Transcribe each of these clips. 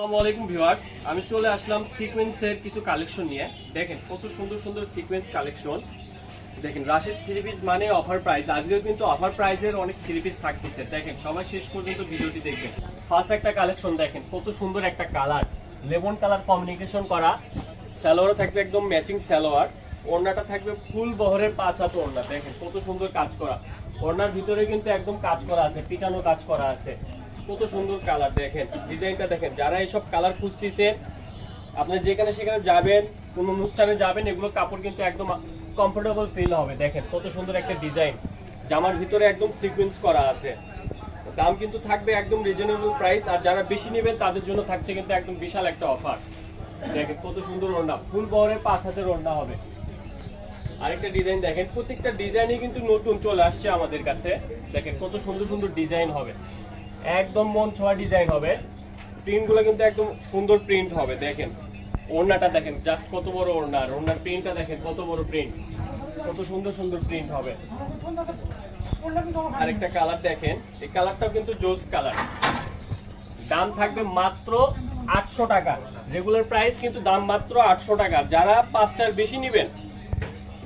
Viewers. আমি চলে আসলাম সিকোয়েন্সের কিছু কালেকশন নিয়ে। দেখেন, কত সুন্দর সুন্দর সিকোয়েন্স কালেকশন। দেখেন, রাশেদ থ্রি পিস মানে অফার প্রাইস আজকেও কিন্তু অফার প্রাইসের অনেক থ্রি পিস থাকতেছে। দেখেন সবাই শেষ পর্যন্ত ভিডিওটি দেখবেন। ফার্স্ট একটা কালেকশন দেখেন, কত সুন্দর একটা কালার। লেমন কালার কমিউনিকেশন করা। সালোয়ার থাকবে একদম ম্যাচিং সালোয়ার ওড়নাটা থাকবে ফুল বহরের পাঁচ হাত ওড়না। দেখেন, কত সুন্দর কাজ করা। ওড়নার ভিতরে কিন্তু একদম কাজ করা আছে, পিটানো কাজ করা আছে। কত সুন্দর কালার দেখেন ডিজাইনটা দেখেন। যারা এসব কালার খুঁজতেছে আপনি যেখানে সেখানে যাবেন, কোন অনুষ্ঠানে যাবেন, এগুলো কাপড় কিন্তু একদম কমফোর্টেবল ফিল হবে। দেখেন, কত সুন্দর একটা ডিজাইন জামার ভিতরে একদম সিকোয়েন্স করা আছে। দাম কিন্তু থাকবে একদম রিজনেবল প্রাইস আর যারা বেশি নেবেন, তাদের জন্য থাকছে কিন্তু একদম বিশাল একটা অফার দেখেন, কত সুন্দর ওড়না। ফুল বহরে পাঁচ হাজার ওড়না হবে। আরেকটা ডিজাইন দেখেন, প্রত্যেকটা ডিজাইনই কিন্তু নতুন চলে আসছে আমাদের কাছে। দেখেন, কত সুন্দর সুন্দর ডিজাইন হবে। একদম মন ছোঁয়া ডিজাইন হবে। প্রিন্টগুলো কিন্তু একদম সুন্দর প্রিন্ট হবে, দেখেন। ওড়নাটা দেখেন জাস্ট কত বড় ওড়না ওড়নার প্রিন্টটা দেখেন, কত বড় প্রিন্ট কত সুন্দর সুন্দর প্রিন্ট হবে। আরেকটা কালার দেখেন, এই কালারটাও কিন্তু জোস কালার দাম থাকবে মাত্র আটশো টাকা। রেগুলার প্রাইস কিন্তু দাম মাত্র আটশো টাকা। যারা পাঁচটার বেশি নেবেন,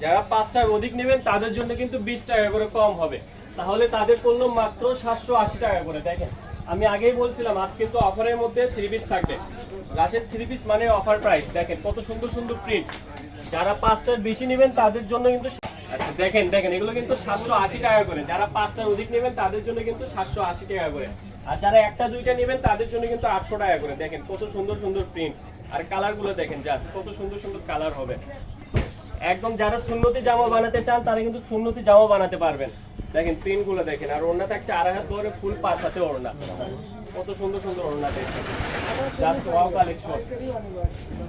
যারা পাঁচটার অধিক নেবেন, তাদের জন্য কিন্তু বিশ টাকা করে কম হবে। তাহলে তাদের করল মাত্র সাতশো আশি টাকা করে দেখেন। আমি আগেই বলছিলাম আজ কিন্তু অফারের মধ্যে থ্রি পিস থাকবে। রাশের থ্রি পিস মানে অফার প্রাইস দেখেন কত সুন্দর সুন্দর প্রিন্ট যারা পাঁচটার বেশি নেবেন তাদের জন্য কিন্তু আচ্ছা, দেখেন দেখেন এগুলো কিন্তু সাতশো আশি টাকা করে। যারা পাঁচটার অধিক নেবেন তাদের জন্য কিন্তু সাতশো আশি টাকা করে। আর যারা একটা দুইটা নেবেন তাদের জন্য কিন্তু আটশো টাকা করে। দেখেন কত সুন্দর সুন্দর প্রিন্ট আর কালারগুলো দেখেন জাস্ট কত সুন্দর সুন্দর কালার হবে। একদম যারা সুন্নতি জামা বানাতে চান তারা কিন্তু সুন্নতি জামা বানাতে পারবেন। দেখেন প্রিন্টগুলো দেখেন, আর ওড়না থাকছে আড়াই হাত ধরে ফুল পাঁচ হাতে ওড়না। কত সুন্দর সুন্দর ওড়না দেখেন। কালেকশন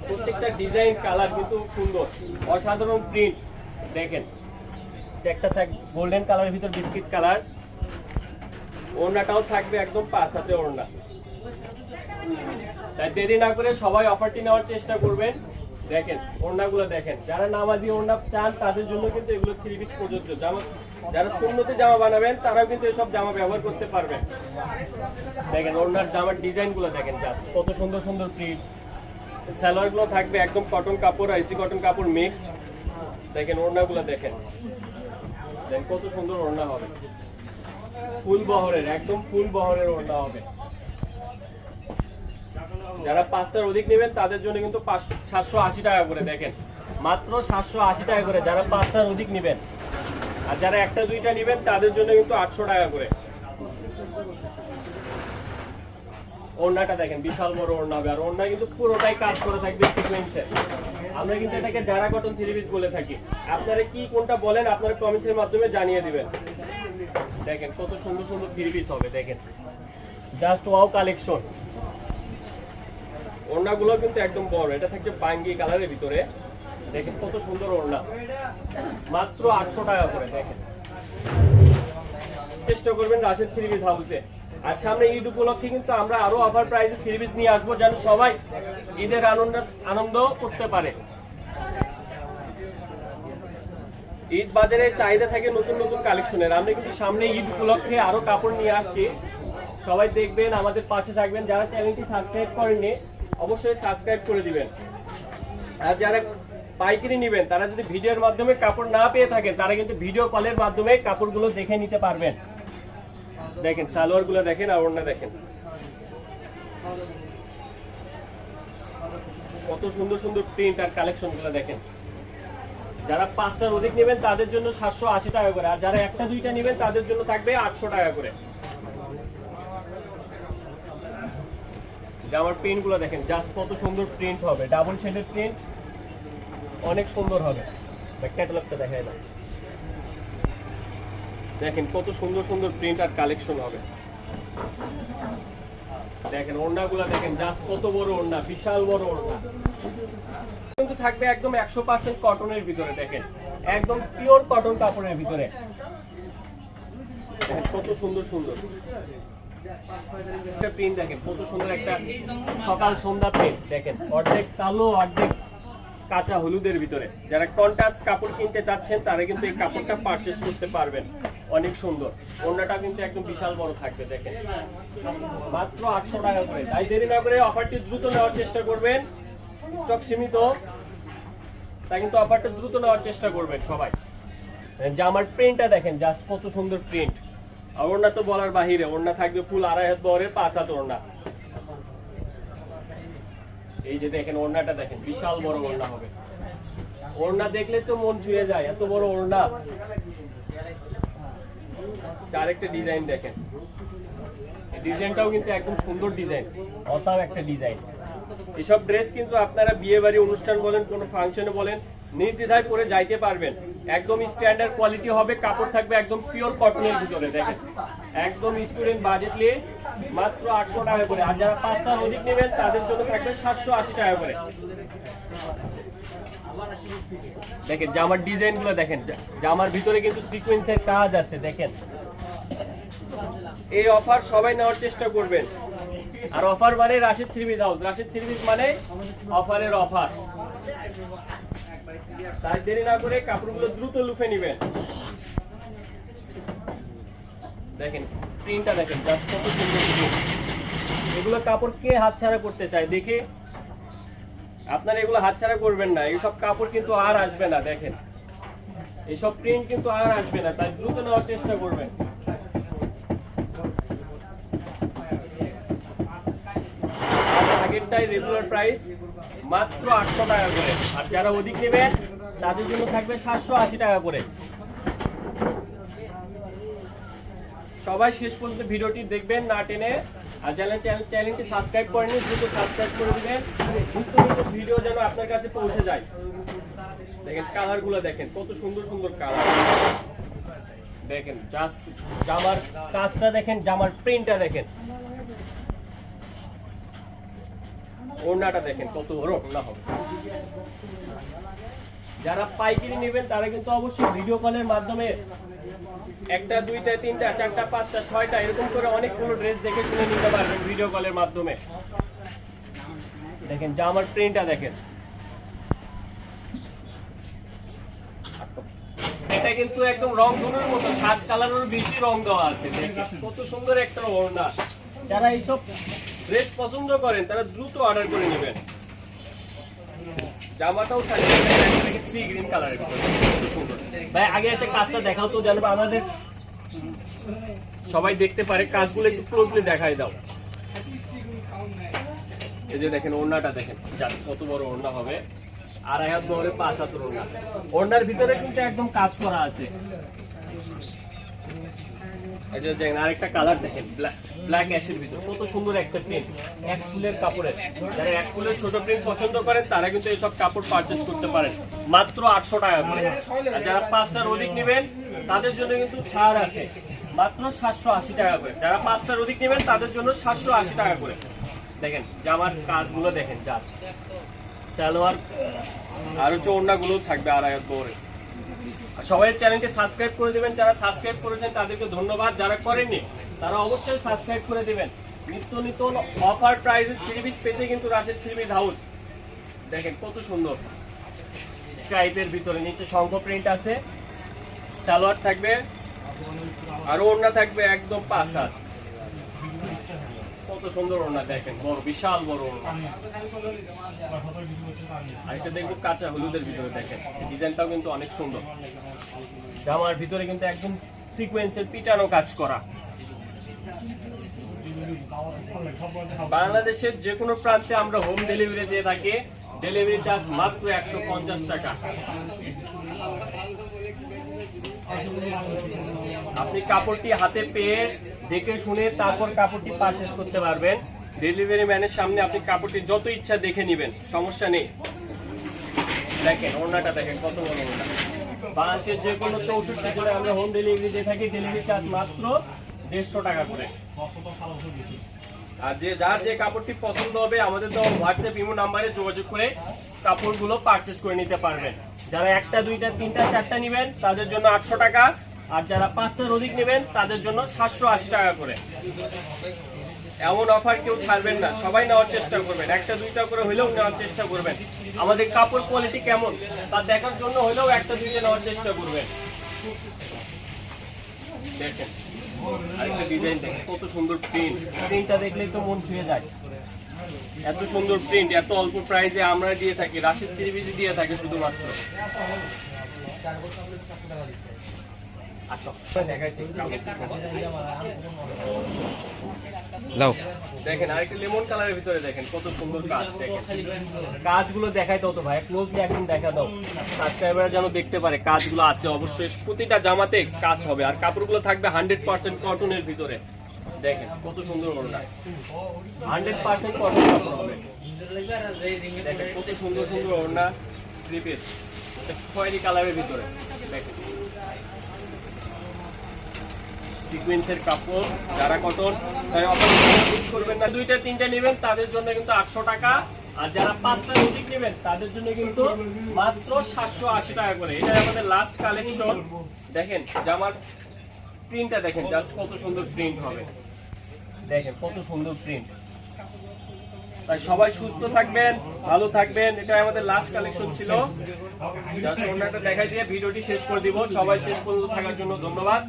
প্রত্যেকটা ডিজাইন কালার কিন্তু সুন্দর। অসাধারণ প্রিন্ট দেখেন, একটা থাক গোল্ডেন কালারের ভিতর বিস্কিট কালার ওড়নাটাও থাকবে একদম পাঁচ হাতে ওড়না। তাই দেরি না করে সবাই অফারটি নেওয়ার চেষ্টা করবেন। দেখেন, ওড়নাগুলো দেখেন। যারা নামাজি ওড়না চান, তাদের জন্য কিন্তু এগুলো থ্রি পিস প্রযোজ্য। জামা যারা সুন্নতি জামা বানাবেন, তারাও কিন্তু এসব জামা ব্যবহার করতে পারবেন। দেখেন, ওড়নার জামার ডিজাইনগুলো দেখেন জাস্ট কত সুন্দর সুন্দর প্রিন্ট সালোয়ারগুলো থাকবে একদম কটন কাপড় আইসি কটন কাপড় মিক্সড দেখেন, ওড়নাগুলো দেখেন। দেখেন, কত সুন্দর ওড়না হবে। ফুল বহরের, একদম ফুল বহরের ওড়না হবে। যারা পাঁচটার অধিক নেবেন, তাদের জন্য কিন্তু সাতশো আশি টাকা করে, দেখেন। মাত্র সাতশো আশি টাকা করে যারা পাঁচটার অধিক নেবেন। আর যারা একটা, দুইটা নেবেন, তাদের জন্য কিন্তু আটশো টাকা করে। ওড়নাটা দেখেন, বিশাল বড় ওড়না। হবে আর ওড়না কিন্তু পুরোটাই কাজ করে থাকবে সিকোয়েন্সে আমরা কিন্তু এটাকে যারা কটন থ্রি পিস বলে থাকি। আপনারা কি কোনটা বলেন, আপনারা কমেন্টসের মাধ্যমে জানিয়ে দিবেন। দেখেন, কত সুন্দর সুন্দর থ্রি পিস হবে, দেখেন। জাস্ট ওয়াও কালেকশন ওড়নাগুলো কিন্তু একদম বড়। এটা থাকছে বাঙ্গি কালারের ভিতরে। দেখেন কত সুন্দর ওড়না। মাত্র আটশো টাকা করে, দেখেন। চেষ্টা করবেন রাশেদ থ্রি পিস হাউসে আর সামনে ঈদ উপলক্ষে কিন্তু আমরা আরও অফার প্রাইসে থ্রি পিস নিয়ে আসব, যেন সবাই ঈদের আনন্দ আনন্দ করতে পারে। ঈদ বাজারে চাহিদা থাকে নতুন নতুন কালেকশনের। আমরা কিন্তু সামনে ঈদ উপলক্ষে আরও কাপড় নিয়ে আসছি। সবাই দেখবেন, আমাদের পাশে থাকবেন। যারা চ্যানেলটি সাবস্ক্রাইব করেননি অবশ্যই সাবস্ক্রাইব করে দিবেন। আর যারা পাইকারি নেবেন, তারা যদি ভিডিওর মাধ্যমে কাপড় না পেয়ে থাকেন, তারা কিন্তু ভিডিও কলের মাধ্যমে কাপড়গুলো দেখে নিতে পারবেন। দেখেন সালোয়ারগুলো দেখেন আর ওড়না দেখেন। কত সুন্দর সুন্দর প্রিন্ট আর কালেকশনগুলো দেখেন। যারা পাঁচটার অধিক নেবেন, তাদের জন্য সাতশো আশি টাকা করে। আর যারা একটা, দুইটা নেবেন, তাদের জন্য থাকবে আটশো টাকা করে। জামার প্রিন্টগুলো দেখেন জাস্ট কত সুন্দর প্রিন্ট হবে ডাবল শেডের প্রিন্ট অনেক সুন্দর হবে। ক্যাটালগটা দেখায় না দেখেন, কত সুন্দর সুন্দর প্রিন্ট আর কালেকশন হবে। দেখেন, ওড়নাগুলো দেখেন জাস্ট কত বড় ওড়না, বিশাল বড় ওড়না। কিন্তু থাকবে একদম একশো পার্সেন্ট কটনের ভিতরে, দেখেন। একদম পিওর কটন কাপড়ের ভিতরে। কত সুন্দর সুন্দর। একটা প্রিন্ট দেখেন, কত সুন্দর একটা সকাল সন্ধ্যা প্রিন্ট দেখেন, অর্ধেক কালো, অর্ধেক কাঁচা হলুদের ভিতরে। যারা কন্টাস কাপড় কিনতে চাচ্ছেন, তারা কিন্তু এই কাপড়টা পারচেস করতে পারবেন। অনেক সুন্দর। ওড়নাটা কিন্তু একদম বিশাল বড় থাকবে, দেখেন। মাত্র আটশো টাকা করে। তাই দেরি না করে অফারটি দ্রুত নেওয়ার চেষ্টা করবেন। স্টক সীমিত। তাই কিন্তু অফারটা দ্রুত নেওয়ার চেষ্টা করবেন সবাই। জামার প্রিন্টটা দেখেন জাস্ট কত সুন্দর প্রিন্ট আর ওড়না তো বলার বাহিরে, ওড়না থাকবে ফুল আড়াই হাত বহরের, পাঁচ হাত ওড়না। এই যে দেখেন, ওড়নাটা দেখেন, বিশাল বড় ওড়না হবে। ওড়না দেখলে তো মন ছুঁয়ে যায়, এত বড় ওড়না। চার একটা ডিজাইন দেখেন। ডিজাইনটাও কিন্তু একদম সুন্দর ডিজাইন, অসাম একটা ডিজাইন। এসব ড্রেস কিন্তু আপনারা বিয়ে বাড়ি অনুষ্ঠান বলেন, কোনো ফাংশনে বলেন নির্দ্বিধায় পরে যাইতে পারবেন। একদম স্ট্যান্ডার্ড কোয়ালিটি হবে, কাপড় থাকবে একদম পিওর কটনের ভিতরে, দেখেন। একদম স্টুডেন্ট বাজেট নিয়ে মাত্র আটশো টাকা করে। আর যারা পাঁচটার অধিক নেবেন, তাদের জন্য থাকবে সাতশো আশি টাকা করে। দেখেন, জামার ডিজাইনগুলো দেখেন জামার ভিতরে কিন্তু সিকোয়েন্সের কাজ আছে, দেখেন। এই অফার সবাই নেওয়ার চেষ্টা করবেন। আর অফার মানে Rashid three house Rashid three মানে অফারের অফার তাই দেরি না করে কাপড়গুলো দ্রুত লুফে নেবেন। দেখেন প্রিন্টটা দেখেন জাস্ট কত সুন্দর। এগুলো কাপড় কে হাতছাড়া করতে চায় দেখে? আপনারা এগুলো হাতছাড়া করবেন না এইসব কাপড় কিন্তু আর আসবে না, দেখেন। এইসব প্রিন্ট কিন্তু আর আসবে না, তাই দ্রুত নেওয়ার চেষ্টা করবেন। আগেরটাই রেগুলার প্রাইস মাত্র আটশো টাকা করে। আর যারা অধিক নেবেন, তাদের জন্য থাকবে সাতশো আশি টাকা করে। সবাই শেষ পর্যন্ত ভিডিওটি দেখবেন, না টেনে। আর চ্যানেল চ্যানেলটি সাবস্ক্রাইব করেনি দ্রুত সাবস্ক্রাইব করে দেবেন। নিত্য ভিডিও যেন আপনার কাছে পৌঁছে যায়। দেখেন কালারগুলো দেখেন, কত সুন্দর সুন্দর কালার। দেখেন, জাস্ট জামার কাজটা দেখেন, জামার প্রিন্টটা দেখেন। ওড়নাটা দেখেন কত বড় হবে। যারা পাইকারি নেবেন, তারা কিন্তু অবশ্যই ভিডিও কলের মাধ্যমে একটা, দুইটা, তিনটা, চারটা, পাঁচটা, ছয়টা, এরকম করে অনেকগুলো ড্রেস দেখে শুনে নিতে পারবেন ভিডিও কলের মাধ্যমে। দেখেন জামার প্রিন্টটা দেখেন। এটা কিন্তু একদম রং ধনুর মতো, সাত কালারের বেশি রং দেওয়া আছে। কত সুন্দর একটা ওড়না। যারা এইসব ড্রেস পছন্দ করেন তারা দ্রুত অর্ডার করে নেবেন। জামাটাও থাকবে সি গ্রিন কালারের ভিতরে। সুন্দর। ভাই আগে এসে কাজটা দেখাও তো জানব আমাদের সবাই দেখতে পারে। কাজগুলো একটু ক্লোজলি দেখাই দাও। এই যে দেখেন ওড়নাটা দেখেন। জাস্ট কত বড় ওড়না হবে। আড়াই হাত বহরে পাঁচ হাত ওড়না। ওড়নার ভিতরে কিন্তু একদম কাজ করা আছে। যে দেখেন, আরেকটা করে। তাদের জন্য কিন্তু ছাড় আছে। মাত্র সাতশো আশি টাকা করে। যারা পাঁচটার অধিক নেবেন, তাদের জন্য সাতশো আশি টাকা করে। দেখেন, জামার কাজগুলো দেখেন জাস্ট সালোয়ার, আর হচ্ছে ওড়নাগুলো থাকবে আড়াই আর সবাই চ্যানেলকে সাবস্ক্রাইব করে দেবেন, যারা সাবস্ক্রাইব করেছেন তাদেরকে ধন্যবাদ, যারা করেননি তারা অবশ্যই সাবস্ক্রাইব করে দেবেন। নিত্য নিত্য অফার প্রাইজে থ্রি পিস পেতে কিন্তু রাশেদ থ্রি পিস হাউস দেখেন কত সুন্দর। স্ট্রাইপের ভিতরে নিচে শঙ্খ প্রিন্ট আছে। সালোয়ার থাকবে। আর ওড়না থাকবে একদম পাঁচ হাত। সুন্দর ওড়না দেখেন বড় বিশাল বড় ওড়না। আরেকটা দেখব কাঁচা হলুদের ভিতরে দেখেন ডিজাইনটাও কিন্তু অনেক সুন্দর। জামার ভিতরে কিন্তু একদম সিকোয়েন্সের পিটানো কাজ করা। বাংলাদেশের যে কোনো প্রান্তে আমরা হোম ডেলিভারি দিয়ে থাকি ডেলিভারি চার্জ মাত্র একশো পঞ্চাশ টাকা। আপনি কাপড়টি হাতে পেয়ে দেখে শুনে তারপর কাপড়টি পারচেস করতে পারবেন। ডেলিভারি ম্যানের সামনে আপনি কাপড়টি যত ইচ্ছা দেখে নেবেন, সমস্যা নেই। দেখেন, ওড়নাটা দেখেন, কত বড় ওড়না। বাংলাদেশের যে কোনো চৌষট্টি জেলায় আমরা হোম ডেলিভারি দিয়ে থাকি ডেলিভারি চার্জ মাত্র দেড়শো টাকা করে। আর যে যার যে কাপড়টি পছন্দ হবে, আমাদের তো হোয়াটসঅ্যাপ ইমো নাম্বারে যোগাযোগ করে কাপড়গুলো পারচেস করে নিতে পারবেন। যারা একটা, দুইটা, তিনটা, চারটা নেবেন, তাদের জন্য আটশো টাকা। আর যারা পাঁচটার অধিক নেবেন, তাদের জন্য সাতশো আশি টাকা করে। এমন অফার কেউ ছাড়বেন না। সবাই নেওয়ার চেষ্টা করবেন। একটা, দুইটা করে হলেও নেওয়ার চেষ্টা করবেন। আমাদের কাপড় কোয়ালিটি কেমন? তা দেখার জন্য হলেও একটা, দুইটা নেওয়ার চেষ্টা করবেন। দেখেন, আরেকটা ডিজাইন দেখেন, কত সুন্দর প্রিন্ট প্রিন্টটা দেখলেই তো মন ছুঁয়ে যায়। এত সুন্দর প্রিন্ট এত অল্প প্রাইসে আমরা দিয়ে থাকি রাশিদ ত্রিবিজি দিয়ে থাকে শুধুমাত্র। দেখেন আরেকটা লেমন কালারের ভিতরে দেখেন কত সুন্দর কাজ দেখেন। কাজগুলো দেখাই দাও তো ভাই। ক্লোজলি একদম দেখা দাও। সাবস্ক্রাইবার যেন দেখতে পারে কাজগুলো আছে। অবশ্যই প্রতিটা জামাতে কাজ হবে। আর কাপড়গুলো থাকবে হান্ড্রেড পার্সেন্ট কটনের ভিতরে। দেখেন কত সুন্দর ওড়না হান্ড্রেড পার্সেন্ট কটন কাপড় হবে। দেখেন কত সুন্দর সুন্দর ওড়না থ্রি পিস খয়েরি কালারের ভিতরে। দেখেন। সিকুয়েন্সের কাপড় যারা কটন করবেন না। দুইটা তিনটা নেবেন তাদের জন্য কিন্তু আটশো টাকা। আর যারা পাঁচটা অধিক নেবেন তাদের জন্য কিন্তু মাত্র সাতশো আশি টাকা করে। এটা আমাদের লাস্ট কালেকশন দেখেন জামার প্রিন্টটা দেখেন জাস্ট কত সুন্দর প্রিন্ট হবে। দেখেন, কত সুন্দর প্রিন্ট তাই সবাই সুস্থ থাকবেন, ভালো থাকবেন। এটা আমাদের লাস্ট কালেকশন ছিল। জাস্ট দেখাই দিয়ে ভিডিওটি শেষ করে দিব। সবাই শেষ পর্যন্ত থাকার জন্য ধন্যবাদ।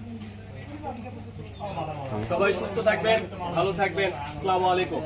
সবাই সুস্থ থাকবেন, ভালো থাকবেন। আসসালামু আলাইকুম।